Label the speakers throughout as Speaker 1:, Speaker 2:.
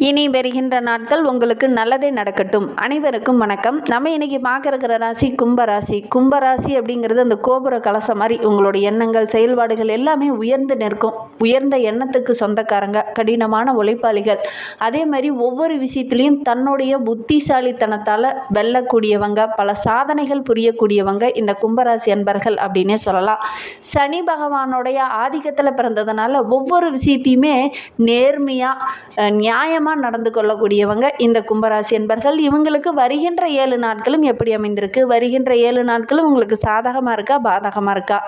Speaker 1: இனி வருகின்ற நாட்கள் உங்களுக்கு நல்லதே நடக்கட்டும். அனைவருக்கும் வணக்கம். நம்ம இன்னைக்கு பார்க்க ராசி கும்பராசி. கும்பராசி அப்படிங்கிறது அந்த கோபுர கலசம் மாதிரி உங்களுடைய எண்ணங்கள் செயல்பாடுகள் எல்லாமே உயர்ந்து நிற்கும். உயர்ந்த எண்ணத்துக்கு சொந்தக்காரங்க கடினமான உழைப்பாளிகள். அதே மாதிரி ஒவ்வொரு விஷயத்துலையும் தன்னுடைய புத்திசாலித்தனத்தால் வெல்லக்கூடியவங்க பல சாதனைகள் புரியக்கூடியவங்க இந்த கும்பராசி அன்பர்கள் அப்படின்னே சொல்லலாம். சனி பகவானுடைய ஆதிக்கத்தில் பிறந்ததுனால ஒவ்வொரு விஷயத்தையுமே நேர்மையாக நியாயம் நியாயமாக நடந்து கொள்ளக்கூடியவங்க இந்த கும்பராசி என்பர்கள். இவங்களுக்கு வருகின்ற ஏழு நாட்களும் எப்படி அமைந்திருக்கு? வருகின்ற ஏழு நாட்களும் உங்களுக்கு சாதகமாக இருக்கா? பாதகமாக இருக்கா?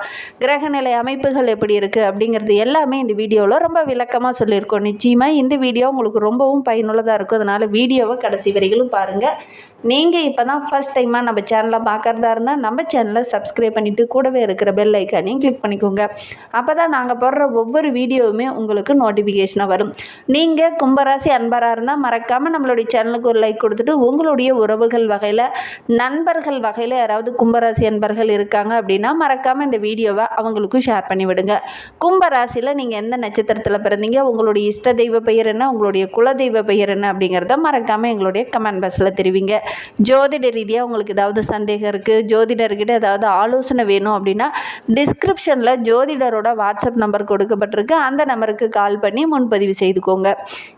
Speaker 1: கிரகநிலை அமைப்புகள் எப்படி இருக்குது அப்படிங்கிறது எல்லாமே இந்த வீடியோவில் ரொம்ப விளக்கமாக சொல்லியிருக்கோம். நிச்சயமாக இந்த வீடியோ உங்களுக்கு ரொம்பவும் பயனுள்ளதாக இருக்கும். அதனால் வீடியோவை கடைசி வரைகளும் பாருங்கள் நீங்கள் இப்போ தான் ஃபஸ்ட் டைமாக நம்ம சேனலை பார்க்குறதா இருந்தால் நம்ம சேனலை சப்ஸ்கிரைப் பண்ணிவிட்டு கூடவே இருக்கிற பெல் ஐக்கானையும் கிளிக் பண்ணிக்கோங்க. அப்போ தான் நாங்கள் போடுற ஒவ்வொரு வீடியோவுமே உங்களுக்கு நோட்டிஃபிகேஷனாக வரும். நீங்கள் கும்பராசி நண்பராக இருந்தால் மறக்காமல் நம்மளுடைய சேனலுக்கு ஒரு லைக் கொடுத்துட்டு உங்களுடைய உறவுகள் வகையில் நண்பர்கள் வகையில் யாராவது கும்பராசி நண்பர்கள் இருக்காங்க அப்படின்னா மறக்காமல் இந்த வீடியோவை அவங்களுக்கும் ஷேர் பண்ணி விடுங்க. கும்பராசியில் நீங்கள் எந்த நட்சத்திரத்தில் பிறந்தீங்க உங்களுடைய இஷ்ட தெய்வ பெயர் என்ன உங்களுடைய குலதெய்வ பெயர் என்ன அப்படிங்கிறத மறக்காமல் எங்களுடைய கமெண்ட் பாக்ஸில் தெரிவிங்க. ஜோதிட ரீதியாக உங்களுக்கு ஏதாவது சந்தேகம் இருக்குது ஜோதிடர்கிட்ட ஏதாவது ஆலோசனை வேணும் அப்படின்னா டிஸ்கிரிப்ஷனில் ஜோதிடரோட வாட்ஸ்அப் நம்பர் கொடுக்கப்பட்டிருக்கு. அந்த நம்பருக்கு கால் பண்ணி முன்பதிவு செய்துக்கோங்க.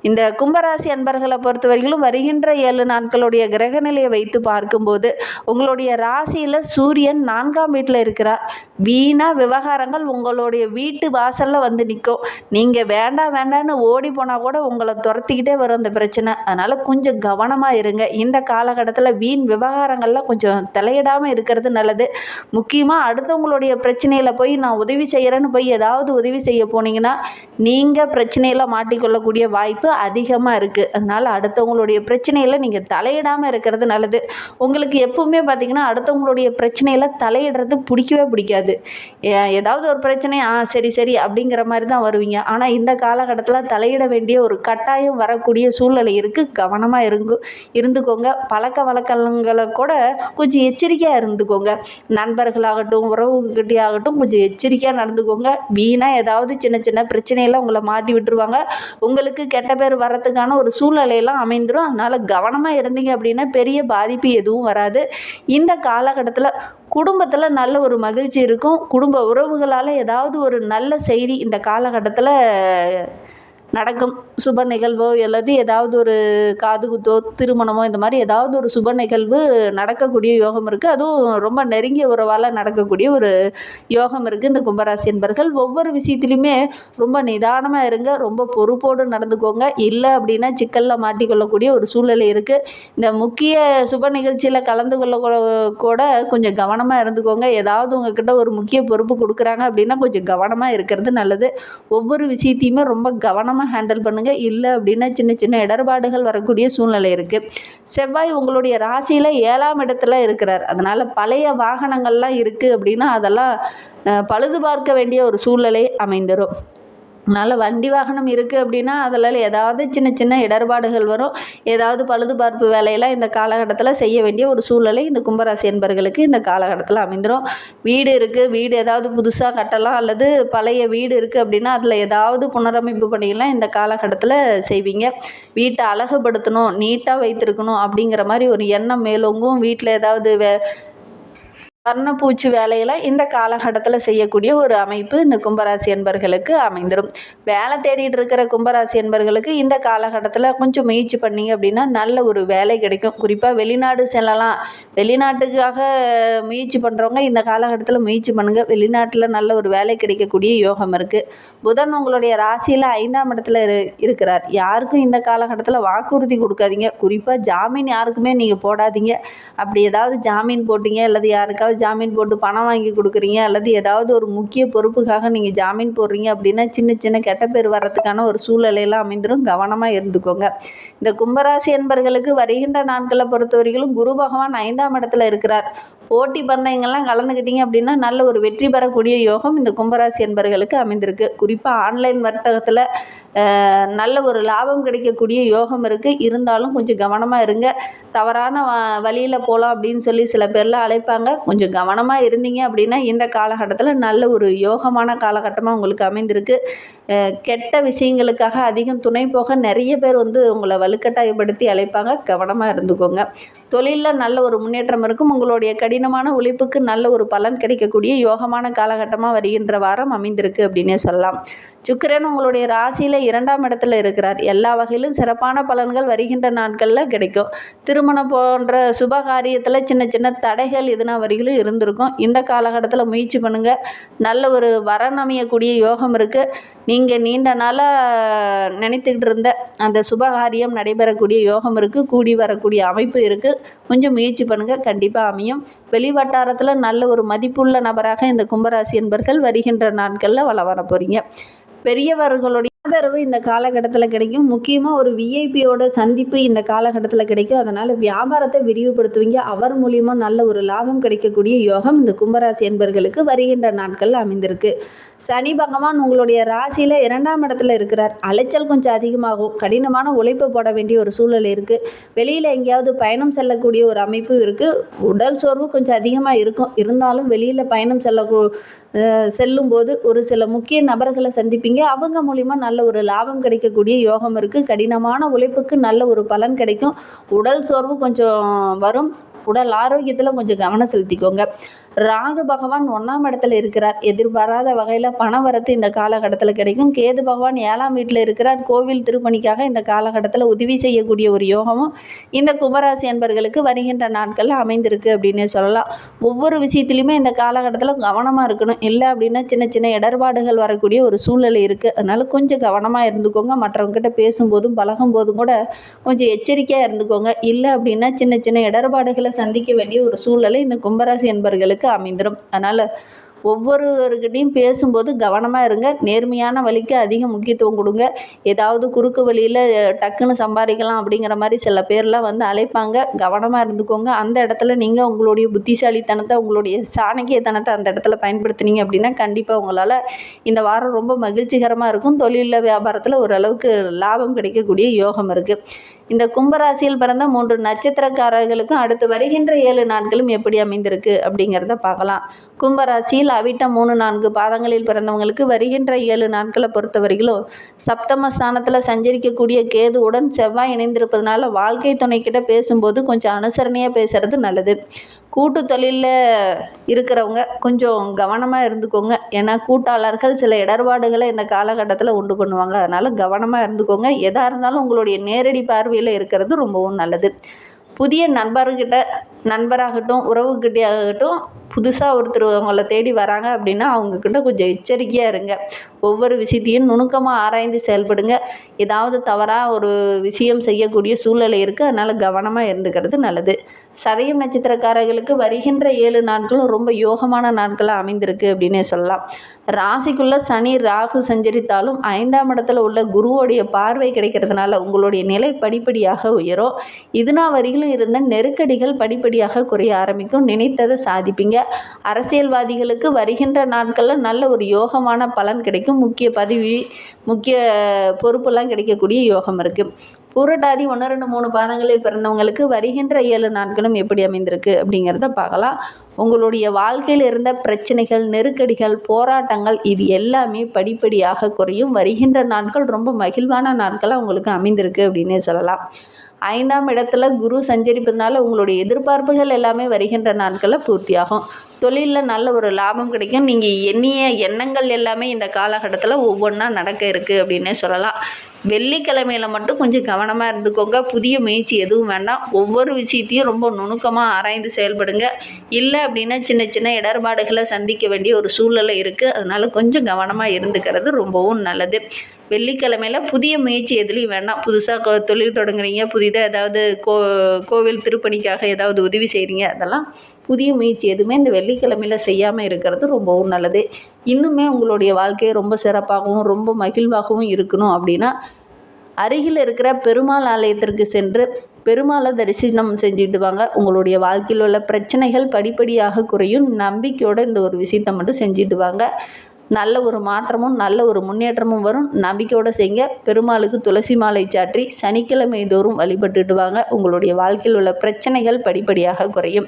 Speaker 1: இந்த கும்பராசி அன்பர்களை பொறுத்தவரையிலும் வருகின்ற ஏழு நாட்களுடைய கிரகநிலையை வைத்து பார்க்கும்போது உங்களுடைய ராசியில் சூரியன் நான்காம் வீட்டில் இருக்கிறார். வீணா விவகாரங்கள் உங்களுடைய வீட்டு வாசலில் வந்து நிற்கும். நீங்கள் வேண்டாம் வேண்டான்னு ஓடி போனால் கூட உங்களை துரத்திக்கிட்டே வரும் அந்த பிரச்சனை. அதனால் கொஞ்சம் கவனமாக இருங்க. இந்த காலகட்டத்தில் வீண் விவகாரங்கள்லாம் கொஞ்சம் தலையிடாமல் இருக்கிறது நல்லது. முக்கியமாக அடுத்தவங்களுடைய பிரச்சனையில் போய் நான் உதவி செய்கிறேன்னு போய் ஏதாவது உதவி செய்ய போனீங்கன்னா நீங்கள் பிரச்சனையில் மாட்டிக்கொள்ளக்கூடிய வாய்ப்பு அதிகமாக இருக்குது அதனால் அடுத்தவங்களுடைய பிரச்சனையில் நீங்கள் தலையிடாமல் இருக்கிறது நல்லது. உங்களுக்கு எப்பவுமே பார்த்தீங்கன்னா அடுத்தவங்களுடைய பிரச்சனையில் தலையிடுறது பிடிக்கவே பிடிக்காது. ஏதாவது ஒரு பிரச்சனை ஆ சரி சரி அப்படிங்கிற மாதிரி தான் வருவீங்க. ஆனால் இந்த காலகட்டத்தில் தலையிட வேண்டிய ஒரு கட்டாயம் வரக்கூடிய சூழ்நிலை இருக்குது கவனமாக இருங்கு இருந்துக்கோங்க. பழக்க வழக்கங்களை கூட கொஞ்சம் எச்சரிக்கையாக இருந்துக்கோங்க. நண்பர்களாகட்டும் உறவுகிட்டே ஆகட்டும் கொஞ்சம் எச்சரிக்கையாக நடந்துக்கோங்க. வீணாக ஏதாவது சின்ன சின்ன பிரச்சனையெல்லாம் உங்களை மாட்டி விட்டுருவாங்க. உங்களுக்கு கெட்ட பேர் வரத்துக்கான ஒரு சூழ்நிலையெல்லாம் அமைந்துடும் அதனால் கவனமாக இருந்தீங்க அப்படின்னா பெரிய பாதிப்பு எதுவும் வராது. இந்த காலகட்டத்தில் குடும்பத்தில் நல்ல ஒரு மகிழ்ச்சி இருக்கும். குடும்ப உறவுகளால் ஏதாவது ஒரு நல்ல செய்தி இந்த காலகட்டத்தில் நடக்கும். சுப நிகழ்வோ அல்லது ஏதாவது ஒரு காதுகுத்தோ திருமணமோ இந்த மாதிரி ஏதாவது ஒரு சுப நிகழ்வு நடக்கக்கூடிய யோகம் இருக்குது அதுவும் ரொம்ப நெருங்கிய உறவால் நடக்கக்கூடிய ஒரு யோகம் இருக்குது இந்த கும்பராசி என்பர்கள் ஒவ்வொரு விஷயத்துலையுமே ரொம்ப நிதானமாக இருங்க. ரொம்ப பொறுப்போடு நடந்துக்கோங்க. இல்லை அப்படின்னா சிக்கலில் மாட்டிக்கொள்ளக்கூடிய ஒரு சூழ்நிலை இருக்குது இந்த முக்கிய சுப நிகழ்ச்சியில் கலந்து கொள்ள கூட- கூட கொஞ்சம் கவனமாக இருந்துக்கோங்க. ஏதாவது உங்ககிட்ட ஒரு முக்கிய பொறுப்பு கொடுக்குறாங்க அப்படின்னா கொஞ்சம் கவனமாக இருக்கிறது நல்லது. ஒவ்வொரு விஷயத்தையுமே ரொம்ப கவனமாக ஹேண்டில் பண்ணுங்கள் இல்லை அப்படின்னா சின்ன சின்ன இடர்பாடுகள் வரக்கூடிய சூழ்நிலை இருக்குது செவ்வாய் உங்களுடைய ராசியில் ஏழாம் இடத்துல இருக்கிறார். அதனால் பழைய வாகனங்கள்லாம் இருக்குது அப்படின்னா அதெல்லாம் பழுது பார்க்க வேண்டிய ஒரு சூழ்நிலை அமைந்துடும் அதனால் வண்டி வாகனம் இருக்குது அப்படின்னா அதில் ஏதாவது சின்ன சின்ன இடர்பாடுகள் வரும். ஏதாவது பழுதுபார்ப்பு வேலையெல்லாம் இந்த காலகட்டத்தில் செய்ய வேண்டிய ஒரு சூழ்நிலை இந்த கும்பராசி என்பர்களுக்கு இந்த காலகட்டத்தில் அமைந்துடும் வீடு இருக்குது வீடு ஏதாவது புதுசாக கட்டலாம் அல்லது பழைய வீடு இருக்குது அப்படின்னா அதில் ஏதாவது புனரமைப்பு பணியெல்லாம் இந்த காலகட்டத்தில் செய்வீங்க. வீட்டை அழகுபடுத்தணும் நீட்டாக வைத்திருக்கணும் அப்படிங்கிற மாதிரி ஒரு எண்ணம் மேலோங்கும். வீட்டில் ஏதாவது வே வர்ணப்பூச்சி வேலையெல்லாம் இந்த காலகட்டத்தில் செய்யக்கூடிய ஒரு அமைப்பு இந்த கும்பராசி என்பர்களுக்கு அமைந்துடும் வேலை தேடிட்டு இருக்கிற கும்பராசி என்பர்களுக்கு இந்த காலகட்டத்தில் கொஞ்சம் முயற்சி பண்ணீங்க அப்படின்னா நல்ல ஒரு வேலை கிடைக்கும். குறிப்பாக வெளிநாடு செல்லலாம். வெளிநாட்டுக்காக முயற்சி பண்ணுறவங்க இந்த காலகட்டத்தில் முயற்சி பண்ணுங்கள் வெளிநாட்டில் நல்ல ஒரு வேலை கிடைக்கக்கூடிய யோகம் இருக்குது புதன் உங்களுடைய ராசியில் ஐந்தாம் இடத்துல இரு இருக்கிறார். யாருக்கும் இந்த காலகட்டத்தில் வாக்குறுதி கொடுக்காதீங்க. குறிப்பாக ஜாமீன் யாருக்குமே நீங்கள் போடாதீங்க. அப்படி ஏதாவது ஜாமீன் போட்டீங்க அல்லது யாருக்காவது ஜாமீன் போட்டு பணம் வாங்கி கொடுக்குறீங்க அல்லது ஏதாவது ஒரு முக்கிய பொறுப்புக்காக நீங்கள் ஜாமீன் போடுறீங்க அப்படின்னா சின்ன சின்ன கெட்ட பேர் வர்றதுக்கான ஒரு சூழ்நிலையெல்லாம் அமைந்துடும் கவனமாக இருந்துக்கோங்க. இந்த கும்பராசி என்பர்களுக்கு வருகின்ற நாட்களை பொறுத்தவரையிலும் குரு பகவான் ஐந்தாம் இடத்துல இருக்கிறார். போட்டி பந்தயங்கள்லாம் கலந்துக்கிட்டீங்க அப்படின்னா நல்ல ஒரு வெற்றி பெறக்கூடிய யோகம் இந்த கும்பராசி என்பர்களுக்கு அமைந்திருக்கு. குறிப்பாக ஆன்லைன் வர்த்தகத்தில் நல்ல ஒரு லாபம் கிடைக்கக்கூடிய யோகம் இருக்குது இருந்தாலும் கொஞ்சம் கவனமாக இருங்க. தவறான வ வழியில் போகலாம் அப்படின்னு சொல்லி சில பேர்லாம் அழைப்பாங்க. கொஞ்சம் கவனமாக இருந்தீங்க அப்படின்னா இந்த காலகட்டத்தில் நல்ல ஒரு யோகமான காலகட்டமாக உங்களுக்கு அமைந்திருக்கு. கெட்ட விஷயங்களுக்காக அதிகம் துணை போக நிறைய பேர் வந்து உங்களை வலுக்கட்டாயப்படுத்தி அழைப்பாங்க. கவனமாக இருந்துக்கோங்க. தொழிலில் நல்ல ஒரு முன்னேற்றம் இருக்கும். உங்களுடைய கடினமான உழைப்புக்கு நல்ல ஒரு பலன் கிடைக்கக்கூடிய யோகமான காலகட்டமாக வருகின்ற வாரம் அமைந்திருக்கு அப்படின்னே சொல்லலாம். சுக்கிரன் உங்களுடைய ராசியில் இரண்டாம் இடத்துல இருக்கிறார். எல்லா வகையிலும் சிறப்பான பலன்கள் வருகின்ற நாட்களில் கிடைக்கும். திருமணம் போன்ற சுப காரியத்தில் சின்ன சின்ன தடைகள் எதுனா வரையிலும் இருந்திருக்கும். இந்த காலகட்டத்தில் முயற்சி பண்ணுங்கள் நல்ல ஒரு வரன் அமையக்கூடிய யோகம் இருக்குது நீங்கள் நீண்ட நாளாக நினைத்துக்கிட்டு இருந்த அந்த சுபகாரியம் நடைபெறக்கூடிய யோகம் இருக்குது கூடி வரக்கூடிய அமைப்பு இருக்குது கொஞ்சம் முயற்சி பண்ணுங்கள் கண்டிப்பாக அமையும். வெளி வட்டாரத்தில் நல்ல ஒரு மதிப்புள்ள நபராக இந்த கும்பராசி என்பர்கள் வருகின்ற நாட்களில் வள வர போகிறீங்க பெரியவர்களுடைய ஆதரவு இந்த காலகட்டத்தில் கிடைக்கும். முக்கியமாக ஒரு விஐபியோட சந்திப்பு இந்த காலகட்டத்தில் கிடைக்கும். அதனால் வியாபாரத்தை விரிவுபடுத்துவீங்க. அவர் மூலியமாக நல்ல ஒரு லாபம் கிடைக்கக்கூடிய யோகம் இந்த கும்பராசி என்பர்களுக்கு வருகின்ற நாட்களில் அமைந்திருக்கு. சனி பகவான் உங்களுடைய ராசியில் இரண்டாம் இடத்துல இருக்கிறார். அலைச்சல் கொஞ்சம் அதிகமாகும். கடினமான உழைப்பு போட வேண்டிய ஒரு சூழல் இருக்குது வெளியில் எங்கேயாவது பயணம் செல்லக்கூடிய ஒரு அமைப்பு இருக்குது உடல் சோர்வு கொஞ்சம் அதிகமாக இருக்கும். இருந்தாலும் வெளியில் பயணம் செல்ல செல்லும்போது ஒரு சில முக்கிய நபர்களை சந்திப்பீங்க. அவங்க மூலிமா நல்ல ஒரு லாபம் கிடைக்கக்கூடிய யோகம் இருக்குது கடினமான உழைப்புக்கு நல்ல ஒரு பலன் கிடைக்கும். உடல் சோர்வு கொஞ்சம் வரும். உடல் ஆரோக்கியத்தில் கொஞ்சம் கவனம் செலுத்திக்கோங்க. ராகு பகவான் ஒன்றாம் இடத்துல இருக்கிறார். எதிர்பாராத வகையில் பண வரத்து இந்த காலகட்டத்தில் கிடைக்கும். கேது பகவான் ஏழாம் வீட்டில் இருக்கிறார். கோவில் திருப்பணிக்காக இந்த காலகட்டத்தில் உதவி செய்யக்கூடிய ஒரு யோகமும் இந்த கும்பராசி என்பர்களுக்கு வருகின்ற நாட்களில் அமைந்திருக்கு அப்படின்னு சொல்லலாம். ஒவ்வொரு விஷயத்துலையுமே இந்த காலகட்டத்தில் கவனமாக இருக்கணும். இல்லை அப்படின்னா சின்ன சின்ன இடர்பாடுகள் வரக்கூடிய ஒரு சூழ்நிலை இருக்குது அதனால் கொஞ்சம் கவனமாக இருந்துக்கோங்க. மற்றவங்ககிட்ட பேசும்போதும் பழகும்போதும் கூட கொஞ்சம் எச்சரிக்கையாக இருந்துக்கோங்க. இல்லை அப்படின்னா சின்ன சின்ன இடர்பாடுகளை சந்திக்க வேண்டிய ஒரு சூழ்நிலை இந்த கும்பராசி என்பர்களுக்கு அமைந்துடும் அதனால் ஒவ்வொருவர்கிட்டையும் பேசும்போது கவனமாக இருங்க. நேர்மையான வழிக்கு அதிக முக்கியத்துவம் கொடுங்க. ஏதாவது குறுக்கு வழியில் டக்குன்னு சம்பாதிக்கலாம் அப்படிங்கிற மாதிரி சில பேர்லாம் வந்து அழைப்பாங்க. கவனமாக இருந்துக்கோங்க. அந்த இடத்துல நீங்கள் உங்களுடைய புத்திசாலித்தனத்தை உங்களுடைய சாணக்கியத்தனத்தை அந்த இடத்துல பயன்படுத்துனீங்க அப்படின்னா கண்டிப்பாக உங்களால் இந்த வாரம் ரொம்ப மகிழ்ச்சிகரமாக இருக்கும். தொழிலில் வியாபாரத்தில் ஓரளவுக்கு லாபம் கிடைக்கக்கூடிய யோகம் இருக்குது இந்த கும்பராசியில் பிறந்த மூன்று நட்சத்திரக்காரர்களுக்கும் அடுத்து வருகின்ற ஏழு நாட்களும் எப்படி அமைந்திருக்கு அப்படிங்கிறத பார்க்கலாம். கும்பராசியில் அவிட்டம் மூணு நான்கு பாதங்களில் பிறந்தவங்களுக்கு வருகின்ற ஏழு நாட்களை பொறுத்தவரையிலும் சப்தம ஸ்தானத்தில் சஞ்சரிக்கக்கூடிய கேதுவுடன் செவ்வாய் இணைந்திருப்பதனால வாழ்க்கை துணைக்கிட்ட பேசும்போது கொஞ்சம் அனுசரணையாக பேசுறது நல்லது. கூட்டு தொழிலில் இருக்கிறவங்க கொஞ்சம் கவனமாக இருந்துக்கோங்க. ஏன்னா கூட்டாளர்கள் சில இடர்பாடுகளை இந்த காலகட்டத்தில் உண்டு பண்ணுவாங்க. அதனால் கவனமாக இருந்துக்கோங்க. எதாக இருந்தாலும் உங்களுடைய நேரடி பார்வை வகையில் இருக்கிறது ரொம்பவும் நல்லது. புதிய நண்பர்கிட்ட நண்பராகட்டும் உறவுக்கிட்டையாகட்டும் புதுசாக ஒருத்தர் உங்களை தேடி வராங்க அப்படின்னா அவங்கக்கிட்ட கொஞ்சம் எச்சரிக்கையாக இருங்க. ஒவ்வொரு விஷயத்தையும் நுணுக்கமாக ஆராய்ந்து செயல்படுங்க. ஏதாவது தவறாக ஒரு விஷயம் செய்யக்கூடிய சூழ்நிலை இருக்குது அதனால் கவனமாக இருந்துக்கிறது நல்லது. சதயம் நட்சத்திரக்காரர்களுக்கு வருகின்ற ஏழு நாட்களும் ரொம்ப யோகமான நாட்களாக அமைந்திருக்கு அப்படின்னே சொல்லலாம். ராசிக்குள்ளே சனி ராகு சஞ்சரித்தாலும் ஐந்தாம் இடத்துல உள்ள குருவோடைய பார்வை கிடைக்கிறதுனால உங்களுடைய நிலை படிப்படியாக உயரும். இதுனா வரையிலும் இருந்த நெருக்கடிகள் படிப்படியாக குறைய ஆரம்பிக்கும். நினைத்ததை சாதிப்பீங்க. அரசியல்வாதிகளுக்கு வருகின்ற நாட்களில் நல்ல ஒரு யோகமான பலன் கிடைக்கும். முக்கிய பதவி முக்கிய பொறுப்பெல்லாம் கிடைக்கக்கூடிய யோகம் இருக்குது புரட்டாதி ஒன்று ரெண்டு மூணு பாதங்களில் பிறந்தவங்களுக்கு வருகின்ற ஏழு நாட்களும் எப்படி அமைந்திருக்கு அப்படிங்கிறத பார்க்கலாம். உங்களுடைய வாழ்க்கையில் இருந்த பிரச்சனைகள் நெருக்கடிகள் போராட்டங்கள் இது எல்லாமே படிப்படியாக குறையும். வருகின்ற நாட்கள் ரொம்ப மகிழ்வான நாட்களாக உங்களுக்கு அமைந்திருக்கு அப்படின்னே சொல்லலாம். ஐந்தாம் இடத்துல குரு சஞ்சரிப்பதனால உங்களுடைய எதிர்பார்ப்புகள் எல்லாமே வருகின்ற நாட்களில் பூர்த்தியாகும். தொழிலில் நல்ல ஒரு லாபம் கிடைக்கும். நீங்கள் எண்ணிய எண்ணங்கள் எல்லாமே இந்த காலகட்டத்தில் ஒவ்வொன்றா நடக்க இருக்குது அப்படின்னே சொல்லலாம். வெள்ளிக்கிழமையில் மட்டும் கொஞ்சம் கவனமாக இருந்துக்கோங்க. புதிய முயற்சி எதுவும் வேண்டாம். ஒவ்வொரு விஷயத்தையும் ரொம்ப நுணுக்கமாக ஆராய்ந்து செயல்படுங்க. இல்லை அப்படின்னா சின்ன சின்ன இடர்பாடுகளை சந்திக்க வேண்டிய ஒரு சூழ்நிலை இருக்குது அதனால் கொஞ்சம் கவனமாக இருந்துக்கிறது ரொம்பவும் நல்லது. வெள்ளிக்கிழமையில் புதிய முயற்சி எதுலேயும் வேண்டாம். புதுசாக தொழில் தொடங்குறீங்க. புதிதாக ஏதாவது கோ கோவில் திருப்பணிக்காக ஏதாவது உதவி செய்கிறீங்க அதெல்லாம் புதிய முயற்சி எதுவுமே இந்த வெள்ளிக்கிழமையில் செய்யாமல் இருக்கிறது ரொம்பவும் நல்லது. இன்னுமே உங்களுடைய வாழ்க்கையை ரொம்ப சிறப்பாகவும் ரொம்ப மகிழ்வாகவும் இருக்கணும் அப்படின்னா அருகில் இருக்கிற பெருமாள் ஆலயத்திற்கு சென்று பெருமாளை தரிசனம் செஞ்சுட்டு வாங்க. உங்களுடைய வாழ்க்கையில் உள்ள பிரச்சனைகள் படிப்படியாக குறையும். நம்பிக்கையோடு இந்த ஒரு விஷயத்தை மட்டும் செஞ்சுட்டு வாங்க. நல்ல ஒரு மாற்றமும் நல்ல ஒரு முன்னேற்றமும் வரும். நம்பிக்கையோடு செய்ய பெருமாளுக்கு துளசி மாலை சாற்றி சனிக்கிழமை தோறும் வழிபட்டுட்டு வாங்க. உங்களுடைய வாழ்க்கையில் உள்ள பிரச்சனைகள் படிப்படியாக குறையும்.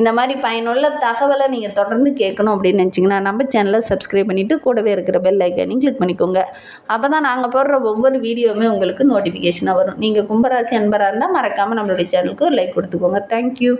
Speaker 1: இந்த மாதிரி பயனுள்ள தகவலை நீங்கள் தொடர்ந்து கேட்கணும் அப்படின்னு நினச்சிங்கன்னா நம்ம சேனலை சப்ஸ்கிரைப் பண்ணிவிட்டு கூடவே இருக்கிற பெல் ஐக்கனையும் கிளிக் பண்ணிக்கோங்க. அப்போ தான் நாங்கள் போடுற ஒவ்வொரு வீடியோவுமே உங்களுக்கு நோட்டிஃபிகேஷனாக வரும். நீங்கள் கும்பராசி அன்பராக இருந்தால் மறக்காமல் நம்மளுடைய சேனலுக்கு ஒரு லைக் கொடுத்துக்கோங்க. தேங்க்யூ